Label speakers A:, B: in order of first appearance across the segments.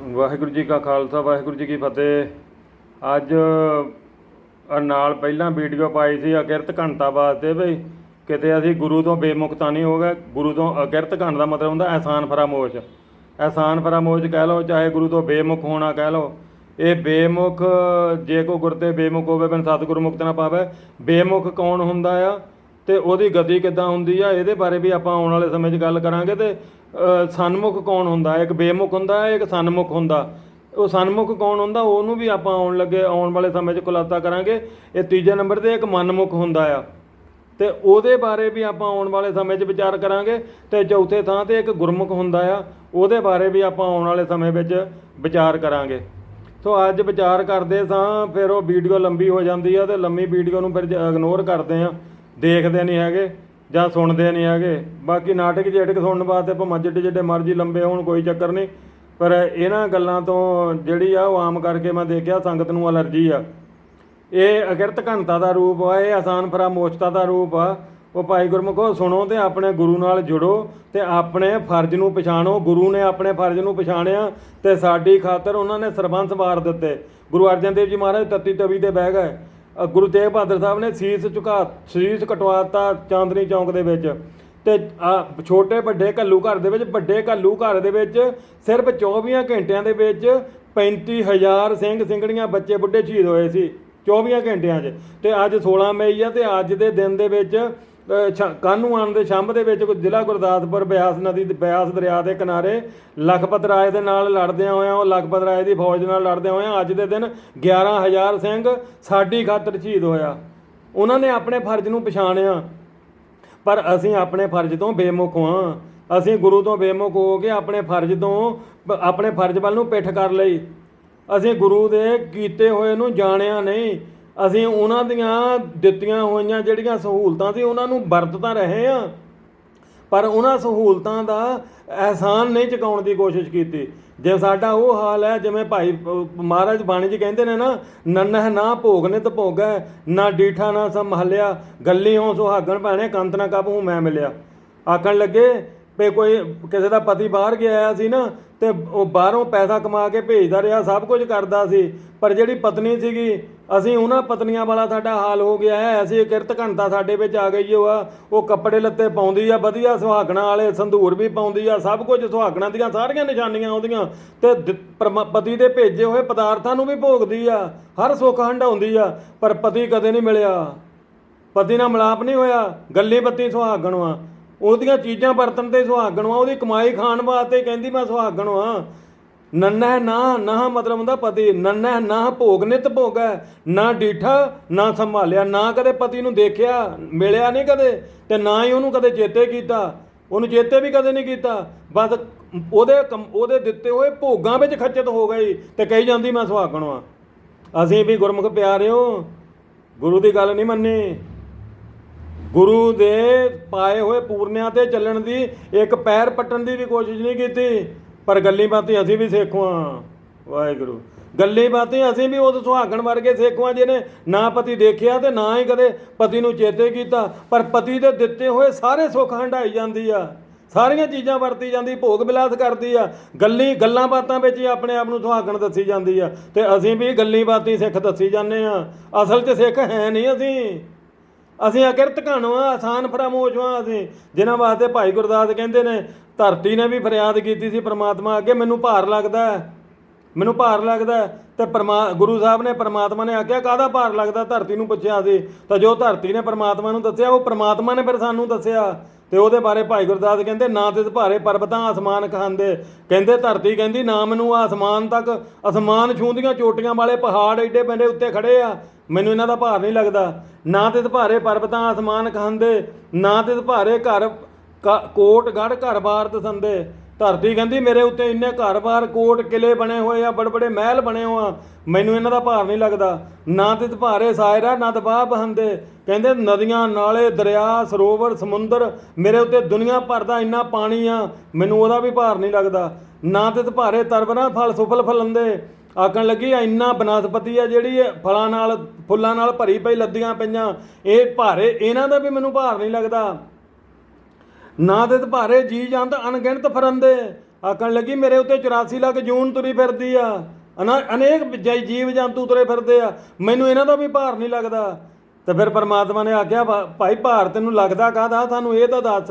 A: ਵਾਹਿਗੁਰੂ ਜੀ ਕਾ ਖਾਲਸਾ, ਵਾਹਿਗੁਰੂ ਜੀ ਕੀ ਫਤਿਹ। ਅੱਜ ਨਾਲ ਪਹਿਲਾਂ ਵੀਡੀਓ ਪਾਈ ਸੀ ਅਕਿਰਤ ਘੰਟਾ ਵਾਸਤੇ ਵੀ ਕਿਤੇ ਅਸੀਂ ਗੁਰੂ ਤੋਂ ਬੇਮੁਖਤਾ ਨਹੀਂ ਹੋ ਗਏ। ਗੁਰੂ ਤੋਂ ਅਕਿਰਤ ਘੰਟ ਦਾ ਮਤਲਬ ਹੁੰਦਾ ਅਹਿਸਾਨ ਫਰਾਮੋਸ਼। ਅਹਿਸਾਨ ਫਰਾਮੋਸ਼ ਕਹਿ ਲਓ, ਚਾਹੇ ਗੁਰੂ ਤੋਂ ਬੇਮੁਖ ਹੋਣਾ ਕਹਿ ਲਓ। ਇਹ ਬੇਮੁਖ, ਜੇ ਕੋ ਗੁਰ ਤੇ ਬੇਮੁਖ ਹੋਵੇ, ਬਿਨ ਸਤਿਗੁਰੂ ਮੁਕਤ ਨਾ ਪਾਵੇ, ਬੇਮੁਖ ਕੌਣ ਹੁੰਦਾ ਆ? ਤੇ ਉਹਦੀ ਗਤੀ ਕਿੱਦਾਂ ਹੁੰਦੀ ਆ? ਇਹਦੇ ਬਾਰੇ ਵੀ ਆਪਾਂ ਆਉਣ ਵਾਲੇ ਸਮੇਂ 'ਚ ਗੱਲ ਕਰਾਂਗੇ ਤੇ ਸਨਮੁਖ ਕੌਣ ਹੁੰਦਾ? ਇੱਕ ਬੇਮੁਖ ਹੁੰਦਾ ਹੈ, ਇੱਕ ਸਨਮੁਖ ਹੁੰਦਾ। ਉਹ ਸਨਮੁਖ ਕੌਣ ਹੁੰਦਾ ਉਹਨੂੰ ਵੀ ਆਪਾਂ ਆਉਣ ਲੱਗੇ ਆਉਣ ਵਾਲੇ ਸਮੇਂ 'ਚ ਖੁਲਾਸਾ ਕਰਾਂਗੇ। ਇਹ ਤੀਜੇ ਨੰਬਰ ਤੇ ਇੱਕ ਮਨਮੁਖ ਹੁੰਦਾ ਆ। ਤੇ ਉਹਦੇ ਬਾਰੇ ਵੀ ਆਪਾਂ ਆਉਣ ਵਾਲੇ ਸਮੇਂ 'ਚ ਵਿਚਾਰ ਕਰਾਂਗੇ। ਤੇ ਚੌਥੇ ਥਾਂ ਤੇ ਇੱਕ ਗੁਰਮੁਖ ਹੁੰਦਾ ਆ। ਉਹਦੇ ਬਾਰੇ ਵੀ ਆਪਾਂ ਆਉਣ ਵਾਲੇ ਸਮੇਂ ਵਿੱਚ ਵਿਚਾਰ ਕਰਾਂਗੇ। ਸੋ ਅੱਜ ਵਿਚਾਰ ਕਰਦੇ ਸਾਂ ਫਿਰ ਉਹ ਵੀਡੀਓ ਲੰਬੀ ਹੋ ਜਾਂਦੀ ਆ ਤੇ ਲੰਮੀ ਵੀਡੀਓ ਨੂੰ ਫਿਰ ਇਗਨੋਰ ਕਰਦੇ ਆ। ਦੇਖਦੇ ਨਹੀਂ ਹੈਗੇ। ਜਾਂ ਸੁਣਦੇ ਨਹੀਂ ਹੈਗੇ। ਬਾਕੀ ਨਾਟਕ ਝੇਟਕ ਸੁਣਨ ਵਾਸਤੇ ਭਾਵੇਂ ਜਿੱਡੇ ਜਿੱਡੇ ਮਰਜ਼ੀ ਲੰਬੇ ਹੋਣ, ਕੋਈ ਚੱਕਰ ਨਹੀਂ। ਪਰ ਇਹਨਾਂ ਗੱਲਾਂ ਤੋਂ ਜਿਹੜੀ ਆ ਉਹ ਆਮ ਕਰਕੇ ਮੈਂ ਦੇਖਿਆ ਸੰਗਤ ਨੂੰ ਅਲਰਜੀ ਆ। ਇਹ ਅਕਿਰਤ ਘਣਤਾ ਦਾ ਰੂਪ ਆ, ਇਹ ਆਸਾਨ ਫਰਾਮੋਸ਼ਤਾ ਦਾ ਰੂਪ ਆ। ਉਹ ਭਾਈ ਗੁਰਮੁਖੋ, ਸੁਣੋ ਤੇ ਆਪਣੇ ਗੁਰੂ ਨਾਲ ਜੁੜੋ ਤੇ ਆਪਣੇ ਫਰਜ਼ ਨੂੰ ਪਛਾਣੋ। ਗੁਰੂ ਨੇ ਆਪਣੇ ਫਰਜ਼ ਨੂੰ ਪਛਾਣਿਆ ਤੇ ਸਾਡੀ ਖਾਤਰ ਉਹਨਾਂ ਨੇ ਸਰਬੰਸ ਵਾਰ ਦਿੱਤੇ। ਗੁਰੂ ਅਰਜਨ ਦੇਵ ਜੀ ਮਹਾਰਾਜ ਤੱਤੀ ਤਵੀ ਤੇ ਬਹਿ ਗਏ। ਗੁਰੂ ਤੇਗ ਬਹਾਦਰ ਸਾਹਿਬ ਨੇ ਸੀਸ ਝੁਕਾ, ਸੀਸ ਕਟਵਾਤਾ ਚਾਂਦਨੀ ਚੌਂਕ ਦੇ ਵਿੱਚ। ਤੇ ਛੋਟੇ ਵੱਡੇ ਘੱਲੂ ਘਰ ਦੇ ਵਿੱਚ, ਵੱਡੇ ਘੱਲੂ ਘਰ ਦੇ ਵਿੱਚ ਸਿਰਫ 24 ਘੰਟਿਆਂ ਦੇ ਵਿੱਚ 35000 ਸਿੰਘ ਸਿੰਘੜੀਆਂ ਬੱਚੇ ਬੁੱਢੇ ਸ਼ਹੀਦ ਹੋਏ ਸੀ 24 ਘੰਟਿਆਂ 'ਚ। ਤੇ ਅੱਜ 16 ਮਈ ਆ ਤੇ ਅੱਜ ਦੇ ਦਿਨ ਦੇ ਵਿੱਚ ਕਾਨੂੰ ਆਣ ਦੇ ਛੰਭ ਦੇ ਵਿੱਚ ਜ਼ਿਲ੍ਹਾ ਗੁਰਦਾਸਪੁਰ, ਬਿਆਸ ਨਦੀ ਦੇ ਬਿਆਸ ਦਰਿਆ ਦੇ ਕਿਨਾਰੇ ਲਖਪਤ ਰਾਏ ਦੇ ਨਾਲ ਲੜਦਿਆਂ ਹੋਇਆਂ, ਉਹ ਲਖਪਤ ਰਾਏ ਦੀ ਫੌਜ ਨਾਲ ਲੜਦਿਆਂ ਹੋਇਆਂ ਅੱਜ ਦੇ ਦਿਨ 11000 ਸਿੰਘ ਸਾਡੀ ਖਾਤਰ ਸ਼ਹੀਦ ਹੋਇਆ। ਉਹਨਾਂ ਨੇ ਆਪਣੇ ਫਰਜ਼ ਨੂੰ ਪਛਾਣਿਆ। ਪਰ ਅਸੀਂ ਆਪਣੇ ਫਰਜ਼ ਤੋਂ ਬੇਮੁਖ ਹਾਂ। ਅਸੀਂ ਗੁਰੂ ਤੋਂ ਬੇਮੁਖ ਹੋ ਕੇ ਆਪਣੇ ਫਰਜ਼ ਤੋਂ, ਆਪਣੇ ਫਰਜ਼ ਵੱਲ ਨੂੰ ਪਿੱਠ ਕਰ ਲਈ। ਅਸੀਂ ਗੁਰੂ ਦੇ ਕੀਤੇ ਹੋਏ ਨੂੰ ਜਾਣਿਆ ਨਹੀਂ। ਅਸੀਂ ਉਹਨਾਂ ਦੀਆਂ ਦਿੱਤੀਆਂ ਹੋਈਆਂ ਜਿਹੜੀਆਂ ਸਹੂਲਤਾਂ ਸੀ, ਉਹਨਾਂ ਨੂੰ ਵਰਤ ਤਾਂ ਰਹੇ ਆ, ਪਰ ਉਹਨਾਂ ਸਹੂਲਤਾਂ ਦਾ ਅਹਿਸਾਨ ਨਹੀਂ ਚੁਕਾਉਣ ਦੀ ਕੋਸ਼ਿਸ਼ ਕੀਤੀ। ਜੇ ਸਾਡਾ ਉਹ ਹਾਲ ਹੈ, ਜਿਵੇਂ ਭਾਈ ਮਹਾਰਾਜ ਬਾਣੀ ਜੀ ਕਹਿੰਦੇ ਨੇ ਨਾ, ਨਨਹ ਨਾ ਭੋਗ ਨੇ ਨਿਤ ਭੋਗੈ, ਨਾ ਡੀਠਾ ਨਾ ਸੰਭਾਲਿਆ, ਗੱਲੀ ਹੋ ਸੁਹਾਗਣ ਭੈਣੇ, ਕੰਤ ਨਾ ਕਬਹੂ ਮੈਂ ਮਿਲਿਆ। ਆਖਣ ਲੱਗੇ ਵੀ ਕੋਈ ਕਿਸੇ ਦਾ ਪਤੀ ਬਾਹਰ ਗਿਆ ਆਇਆ ਸੀ ਨਾ, ਤੇ ਉਹ ਬਾਹਰੋਂ ਪੈਸਾ ਕਮਾ ਕੇ ਭੇਜਦਾ ਰਿਹਾ, ਸਭ ਕੁਝ ਕਰਦਾ ਸੀ, ਪਰ ਜਿਹੜੀ ਪਤਨੀ ਸੀਗੀ ਅਸੀਂ ਉਹਨਾਂ ਪਤਨੀਆਂ ਵਾਲਾ ਸਾਡਾ ਹਾਲ ਹੋ ਗਿਆ ਹੈ, ਅਸੀਂ ਕਿਰਤ ਘੰਟਾ ਸਾਡੇ ਵਿੱਚ ਆ ਗਈ ਉਹ ਆ, ਉਹ ਕੱਪੜੇ ਲੱਤੇ ਪਾਉਂਦੀ ਆ, ਵਧੀਆ ਸੁਹਾਗਣਾ ਵਾਲੇ ਸੰਧੂਰ ਵੀ ਪਾਉਂਦੀ ਆ, ਸਭ ਕੁਝ ਸੁਹਾਗਣਾ ਦੀਆਂ ਸਾਰੀਆਂ ਨਿਸ਼ਾਨੀਆਂ ਉਹਦੀਆਂ ਤੇ ਦ- ਪਤੀ ਦੇ ਭੇਜੇ ਹੋਏ ਪਦਾਰਥਾਂ ਨੂੰ ਵੀ ਭੋਗਦੀ ਆ, ਹਰ ਸੁੱਖ ਹੰਡਾਉਂਦੀ ਆ, ਪਰ ਪਤੀ ਕਦੇ ਨਹੀਂ ਮਿਲਿਆ। ਪਤੀ ਨਾਲ ਮਿਲਾਪ ਨਹੀਂ ਹੋਇਆ, ਗੱਲੀ ਬੱਤੀ ਸੁਹਾਗਣ ਵਾ ਉਹਦੀਆਂ ਚੀਜ਼ਾਂ ਵਰਤਣ ਤੇ ਸੁਹਾਗਣ ਵਾ ਉਹਦੀ ਕਮਾਈ ਖਾਣ ਵਾਸਤੇ ਕਹਿੰਦੀ ਮੈਂ ਸੁਹਾਗਣ ਵਾ ਨੰਨਾ ਨਾ ਨਾ ਮਤਲਬ ਹੁੰਦਾ ਪਤੀ। ਨੰਨਾ ਨਾ ਭੋਗ ਨਿਤ ਭੋਗੈ ਨਾ ਡੀਠਾ, ਨਾ ਸੰਭਾਲਿਆ। ਨਾ ਕਦੇ ਪਤੀ ਨੂੰ ਦੇਖਿਆ, ਮਿਲਿਆ ਨਹੀਂ ਕਦੇ ਤੇ ਨਾ ਹੀ ਉਹਨੂੰ ਕਦੇ ਚੇਤੇ ਕੀਤਾ। ਉਹਨੂੰ ਚੇਤੇ ਵੀ ਕਦੇ ਨਹੀਂ ਕੀਤਾ। ਬਸ ਉਹਦੇ ਕੰਮ- ਉਹਦੇ ਦਿੱਤੇ ਹੋਏ ਭੋਗਾਂ ਵਿੱਚ ਖੱਚਤ ਹੋ ਗਈ ਤੇ ਕਹੀ ਜਾਂਦੀ, ਮੈਂ ਸੁਹਾਗਣ ਵਾਂ ਅਸੀਂ ਵੀ ਗੁਰਮੁਖ ਪਿਆਰਿਓ, ਗੁਰੂ ਦੀ ਗੱਲ ਨਹੀਂ ਮੰਨੀ। ਗੁਰੂ ਦੇ ਪਾਏ ਹੋਏ ਪੂਰਨਿਆਂ ਤੇ ਚੱਲਣ ਦੀ ਇੱਕ ਪੈਰ ਪੱਟਣ ਦੀ ਵੀ ਕੋਸ਼ਿਸ਼ ਨਹੀਂ ਕੀਤੀ। ਪਰ ਗੱਲੀ ਬਾਤੀ ਅਸੀਂ ਵੀ ਸੇਖਵਾਂ ਵਾਹਿਗੁਰੂ। ਗੱਲੀ ਬਾਤੀ ਅਸੀਂ ਵੀ ਉਸ ਸੁਹਾਗਣ ਵਰਗੇ ਸੇਖਵਾਂ ਜਿਹਨੇ ਨਾ ਪਤੀ ਦੇਖਿਆ ਤੇ ਨਾ ਹੀ ਕਦੇ ਪਤੀ ਨੂੰ ਚੇਤੇ ਕੀਤਾ। ਪਰ ਪਤੀ ਦੇ ਦਿੱਤੇ ਹੋਏ ਸਾਰੇ ਸੁੱਖ ਹੰਡਾਈ ਜਾਂਦੀ ਆ। ਸਾਰੀਆਂ ਚੀਜ਼ਾਂ ਵਰਤੀ ਜਾਂਦੀ, ਭੋਗ ਬਿਲਾਸ ਕਰਦੀ ਆ। ਗੱਲੀ ਗੱਲਾਂ ਬਾਤਾਂ ਵਿੱਚ ਹੀ ਆਪਣੇ ਆਪ ਨੂੰ ਸੁਹਾਗਣ ਦੱਸੀ ਜਾਂਦੀ ਆ। ਤੇ ਅਸੀਂ ਵੀ ਗੱਲੀ ਬਾਤੀ ਸਿੱਖ ਦੱਸੀ ਜਾਂਦੇ ਆ। ਅਸਲ 'ਚ ਸਿੱਖ ਹੈ ਨਹੀਂ ਅਸੀਂ। ਅਸੀਂ ਅਕਿਰਤ ਘਣਵਾ ਆਸਾਨ ਫਰਾਮੋਸ਼ਵਾ ਅਸੀਂ। ਜਿਨ੍ਹਾਂ ਵਾਸਤੇ ਭਾਈ ਗੁਰਦਾਸ ਕਹਿੰਦੇ ਨੇ, ਧਰਤੀ ਨੇ ਵੀ ਫਰਿਆਦ ਕੀਤੀ ਸੀ ਪ੍ਰਮਾਤਮਾ ਅੱਗੇ, ਮੈਨੂੰ ਭਾਰ ਲੱਗਦਾ ਮੈਨੂੰ ਭਾਰ ਲੱਗਦਾ ਹੈ। ਤੇ ਪਰਮਾ, ਗੁਰੂ ਸਾਹਿਬ ਨੇ ਪਰਮਾਤਮਾ ਨੇ ਆਖਿਆ, ਕਾਹਦਾ ਭਾਰ ਲੱਗਦਾ? ਧਰਤੀ ਨੂੰ ਪੁੱਛਿਆ ਸੀ। ਤਾਂ ਜੋ ਧਰਤੀ ਨੇ ਪਰਮਾਤਮਾ ਨੂੰ ਦੱਸਿਆ, ਉਹ ਪਰਮਾਤਮਾ ਨੇ ਫਿਰ ਸਾਨੂੰ ਦੱਸਿਆ। ਤੇ ਉਹਦੇ ਬਾਰੇ ਭਾਈ ਗੁਰਦਾਸ ਕਹਿੰਦੇ, ਨਾ ਤੇ ਭਾਰੇ ਪਰਬਤਾਂ ਆਸਮਾਨ ਖਾਂਦੇ। ਕਹਿੰਦੇ, ਧਰਤੀ ਕਹਿੰਦੀ ਨਾ ਮੈਨੂੰ ਆਸਮਾਨ ਤੱਕ, ਅਸਮਾਨ ਛੂੰਦੀਆਂ ਚੋਟੀਆਂ ਵਾਲੇ ਪਹਾੜ ਏਡੇ ਬੰਦੇ ਉੱਤੇ ਖੜੇ ਆ। ਮੈਨੂੰ ਇਹਨਾਂ ਦਾ ਭਾਰ ਨਹੀਂ ਲੱਗਦਾ। ਨਾ ਤੇ ਭਾਰੇ ਪਰਬਤਾਂ ਆਸਮਾਨ ਖਾਂਦੇ, ਨਾ ਤੇ ਭਾਰੇ ਘਰ ਕ- ਕੋਟ ਗੜ ਘਰ-ਬਾਰ ਦਸੰਦੇ। ਧਰਤੀ ਕਹਿੰਦੀ, ਮੇਰੇ ਉੱਤੇ ਇੰਨੇ ਘਰ-ਬਾਰ ਕੋਟ ਕਿਲੇ ਬਣੇ ਹੋਏ ਆ ਬੜੇ ਬੜੇ ਮਹਿਲ ਬਣੇ ਹੋ ਆ। ਮੈਨੂੰ ਇਹਨਾਂ ਦਾ ਭਾਰ ਨਹੀਂ ਲੱਗਦਾ। ਨਾ ਤੇ ਭਾਰੇ ਸਾਇਰਾ ਨਾ ਦਬਾਅ ਬਹੰਦੇ ਕਹਿੰਦੇ, ਨਦੀਆਂ, ਨਾਲੇ, ਦਰਿਆ, ਸਰੋਵਰ, ਸਮੁੰਦਰ, ਮੇਰੇ ਉੱਤੇ ਦੁਨੀਆ ਭਰ ਦਾ ਇੰਨਾ ਪਾਣੀ ਆ, ਮੈਨੂੰ ਉਹਦਾ ਵੀ ਭਾਰ ਨਹੀਂ ਲੱਗਦਾ। ਨਾ ਤੇ ਭਾਰੇ ਤਰਬਰਾਂ ਫਲ ਸੁਫਲ ਫਲੰਦੇ। ਆਕਣ ਲੱਗੀ, ਆ ਇੰਨਾ ਬਨਸਪਤੀ ਆ ਜਿਹੜੀ ਫਲਾਂ ਨਾਲ, ਫੁੱਲਾਂ ਨਾਲ ਭਰੀ ਪਈ ਲੱਦੀਆਂ ਪਈਆਂ। ਇਹ ਭਾਰੇ, ਇਹਨਾਂ ਦਾ ਵੀ ਮੈਨੂੰ ਭਾਰ ਨਹੀਂ ਲੱਗਦਾ। ਨਾ ਤੇ ਭਾਰੇ ਜੀ ਜਾਂਦ ਅਣਗਿਣਤ ਫਰੰਦੇ। ਆਖਣ ਲੱਗੀ, ਮੇਰੇ ਉੱਤੇ 84 ਲੱਖ ਜੂਨ ਤੁਰੀ ਫਿਰਦੀ ਆ। ਅਨਾ- ਅਨੇਕ ਜੀਵ ਜੰਤੂ ਤੁਰੇ ਫਿਰਦੇ ਆ। ਮੈਨੂੰ ਇਹਨਾਂ ਦਾ ਵੀ ਭਾਰ ਨਹੀਂ ਲੱਗਦਾ। ਤੇ ਫਿਰ ਪਰਮਾਤਮਾ ਨੇ ਆਖਿਆ ਭਾਈ ਭਾਰ ਤੈਨੂੰ ਲੱਗਦਾ ਕਾਹਦਾ? ਸਾਨੂੰ ਇਹ ਤਾਂ ਦੱਸ।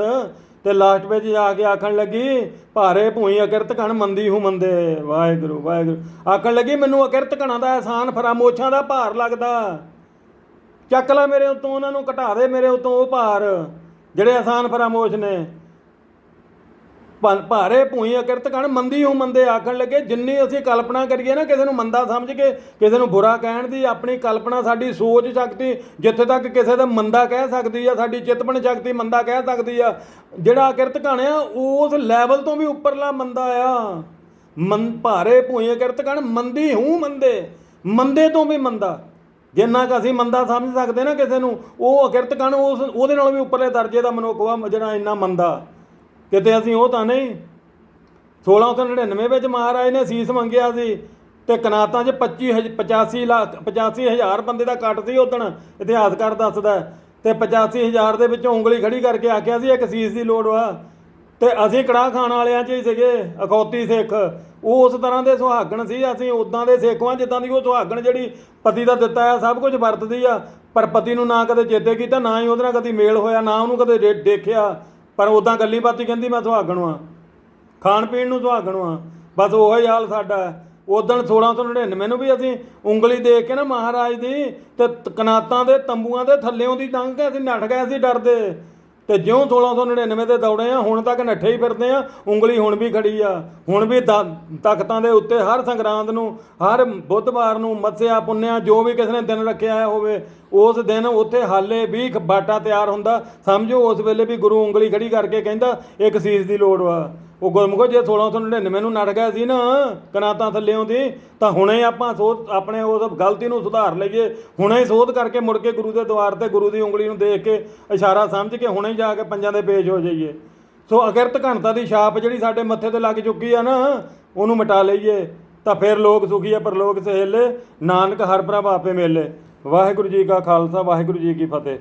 A: ਤੇ ਲਾਸਟ ਵਿੱਚ ਜਾ ਕੇ ਆਖਣ ਲੱਗੀ, ਭਾਰੇ ਭੂਈ ਅਕਿਰਤ ਕਣ ਮੰਦੀ ਹੂੰ ਮੰਦੇ। ਵਾਹਿਗੁਰੂ ਵਾਹਿਗੁਰੂ। ਆਖਣ ਲੱਗੀ, ਮੈਨੂੰ ਅਕਿਰਤ ਕਣਾਂ ਦਾ ਆਸਾਨ ਫਰਾਮੋਸ਼ਾਂ ਦਾ ਭਾਰ ਲੱਗਦਾ। ਚੱਕ ਲੈ ਮੇਰੇ ਉਤੋਂ, ਉਹਨਾਂ ਨੂੰ ਘਟਾ ਦੇ ਮੇਰੇ ਉਤੋਂ ਉਹ ਭਾਰ। ਜਿਹੜੇ ਆਸਾਨ ਫਰਾਮੋਸ਼ ਨੇ। ਭਾਰੇ ਭੂਈ ਅਕਿਰਤ ਕਣ ਮੰਦੀ ਹੂੰ ਮੰਦੇ ਆਖਣ ਲੱਗੇ, ਜਿੰਨੀ ਅਸੀਂ ਕਲਪਨਾ ਕਰੀਏ ਨਾ, ਕਿਸੇ ਨੂੰ ਮੰਦਾ ਸਮਝ ਕੇ, ਕਿਸੇ ਨੂੰ ਬੁਰਾ ਕਹਿਣ ਦੀ, ਆਪਣੀ ਕਲਪਨਾ ਸਾਡੀ ਸੋਚ ਸ਼ਕਤੀ, ਜਿੱਥੇ ਤੱਕ ਕਿਸੇ ਦਾ ਮੰਦਾ ਕਹਿ ਸਕਦੀ ਆ, ਸਾਡੀ ਚਿਤਪਨ ਸ਼ਕਤੀ ਮੰਦਾ ਕਹਿ ਸਕਦੀ ਆ, ਜਿਹੜਾ ਅਕਿਰਤ ਕਣ ਆ, ਉਸ ਲੈਵਲ ਤੋਂ ਵੀ ਉੱਪਰਲਾ ਮੰਦਾ ਆ। ਮੰ ਭਾਰੇ ਭੂਈ ਅਕਿਰਤ ਕਣ, ਮੰਦੀ ਹੂੰ ਮੰਦੇ ਮੰਦੇ ਤੋਂ ਵੀ ਮੰਦਾ। ਜਿੰਨਾ ਕੁ ਅਸੀਂ ਮੰਦਾ ਸਮਝ ਸਕਦੇ ਨਾ ਕਿਸੇ ਨੂੰ, ਉਹ ਅਕਿਰਤ ਕਣ ਉਸ, ਉਹਦੇ ਨਾਲ ਵੀ ਉੱਪਰਲੇ ਦਰਜੇ ਦਾ ਮਨੁੱਖ ਵਾ ਜਿਹੜਾ ਇੰਨਾ ਮੰਦਾ। ਕਿਤੇ ਅਸੀਂ ਉਹ ਤਾਂ ਨਹੀਂ। 1699 ਵਿੱਚ ਮਹਾਰਾਜ ਨੇ ਸੀਸ ਮੰਗਿਆ ਸੀ ਤੇ ਕਨਾਤਾਂ 'ਚ 25 ਹਜ਼- 85 ਲੱਖ 85 ਹਜ਼ਾਰ ਬੰਦੇ ਦਾ ਕੱਟ ਸੀ ਉਦਣ ਇਤਿਹਾਸਕਾਰ ਦੱਸਦਾ। ਹੈ। ਤੇ 85 ਹਜ਼ਾਰ ਦੇ ਵਿੱਚੋਂ ਉਂਗਲੀ ਖੜੀ ਕਰਕੇ ਆਖਿਆ ਸੀ, ਇੱਕ ਸੀਸ ਦੀ ਲੋੜ ਵਾ। ਤੇ ਅਸੀਂ ਕੜਾਹ ਖਾਣ ਵਾਲਿਆਂ 'ਚ ਹੀ ਸੀਗੇ, ਅਖੌਤੀ ਸਿੱਖ। ਉਹ ਉਸ ਤਰ੍ਹਾਂ ਦੇ ਸੁਹਾਗਣ ਸੀ, ਅਸੀਂ ਉਦਾਂ ਦੇ ਸਿੱਖ ਹਾਂ, ਜਿੱਦਾਂ ਦੀ ਉਹ ਸੁਹਾਗਣ ਜਿਹੜੀ ਪਤੀ ਦਾ ਦਿੱਤਾ ਆ, ਸਭ ਕੁਝ ਵਰਤਦੀ ਆ। ਪਰ ਪਤੀ ਨੂੰ ਨਾ ਕਦੇ ਚੇਤੇ ਕੀਤਾ, ਨਾ ਹੀ ਉਹਦੇ ਨਾਲ ਕਦੀ ਮੇਲ ਹੋਇਆ, ਨਾ ਉਹਨੂੰ ਕਦੇ ਦੇ- ਦੇਖਿਆ। ਪਰ ਉਦਾਂ ਗੱਲੀ ਬਾਤੀ ਕਹਿੰਦੀ, ਮੈਂ ਸੁਹਾਗਣ ਵਾਂ। ਖਾਣ ਪੀਣ ਨੂੰ ਸੁਹਾਗਣ ਵਾਂ। ਬਸ ਉਹੋ ਹੀ ਹਾਲ ਸਾਡਾ। ਉਦੋਂ 1699 ਨੂੰ ਵੀ ਅਸੀਂ ਉਂਗਲੀ ਦੇਖ ਕੇ ਨਾ ਮਹਾਰਾਜ ਦੀ ਤੇ ਕਨਾਤਾਂ ਦੇ ਤੰਬੂਆਂ ਦੇ ਥੱਲਿਓਂ ਦੀ ਲੰਘ ਕੇ ਅਸੀਂ ਨੱਠ ਗਏ ਸੀ ਡਰਦੇ। ਤੇ ਜਿਉਂ 1699 ਦੇ ਦੌੜੇ ਆ, ਹੁਣ ਤੱਕ ਨੱਠੇ ਹੀ ਫਿਰਦੇ ਆ, ਉਂਗਲੀ ਹੁਣ ਵੀ ਖੜੀ ਆ। ਹੁਣ ਵੀ ਦ- ਤਖਤਾਂ ਦੇ ਉੱਤੇ ਹਰ ਸੰਗਰਾਂਦ ਨੂੰ, ਹਰ ਬੁੱਧਵਾਰ ਨੂੰ ਮੱਸਿਆ ਪੁੰਨਿਆ, ਜੋ ਵੀ ਕਿਸੇ ਨੇ ਦਿਨ ਰੱਖਿਆ ਹੋਵੇ, ਉਸ ਦਿਨ ਉੱਥੇ ਹਾਲੇ ਵੀ ਬਾਟਾ ਤਿਆਰ ਹੁੰਦਾ। ਸਮਝੋ ਉਸ ਵੇਲੇ ਵੀ ਗੁਰੂ ਉਂਗਲੀ ਖੜੀ ਕਰਕੇ ਕਹਿੰਦਾ, ਇੱਕ ਸੀਸ ਦੀ ਲੋੜ ਵਾ। ਉਹ ਗੁਰਮੁਖੋ, ਜੇ 1699 ਨੂੰ ਨੜ ਗਿਆ ਸੀ ਨਾ, ਕਨਾਤਾਂ ਥੱਲਿਓਂ ਦੀ, ਤਾਂ ਹੁਣੇ ਆਪਾਂ ਸੋਧ, ਆਪਣੇ ਉਸ ਗਲਤੀ ਨੂੰ ਸੁਧਾਰ ਲਈਏ। ਹੁਣੇ ਸੋਧ ਕਰਕੇ ਮੁੜ ਕੇ ਗੁਰੂ ਦੇ ਦੁਆਰ ਤੇ ਗੁਰੂ ਦੀ ਉਂਗਲੀ ਨੂੰ ਦੇਖ ਕੇ ਇਸ਼ਾਰਾ ਸਮਝ ਕੇ ਹੁਣੇ ਜਾ ਕੇ ਪੰਜਾਂ ਦੇ ਪੇਸ਼ ਹੋ ਜਾਈਏ। ਸੋ ਅਗਰਤ ਘਣਤਾ ਦੀ ਛਾਪ ਜਿਹੜੀ ਸਾਡੇ ਮੱਥੇ ਤੇ ਲੱਗ ਚੁੱਕੀ ਆ ਨਾ, ਉਹਨੂੰ ਮਿਟਾ ਲਈਏ। ਤਾਂ ਫਿਰ ਲੋਕ ਸੁਖੀ ਆ, ਪਰਲੋਕ ਸਹੇਲੇ, ਨਾਨਕ ਹਰ ਪ੍ਰਭ ਆਪੇ ਮੇਲੇ। ਵਾਹਿਗੁਰੂ ਜੀ ਕਾ ਖਾਲਸਾ, ਵਾਹਿਗੁਰੂ ਜੀ ਕੀ ਫਤਿਹ।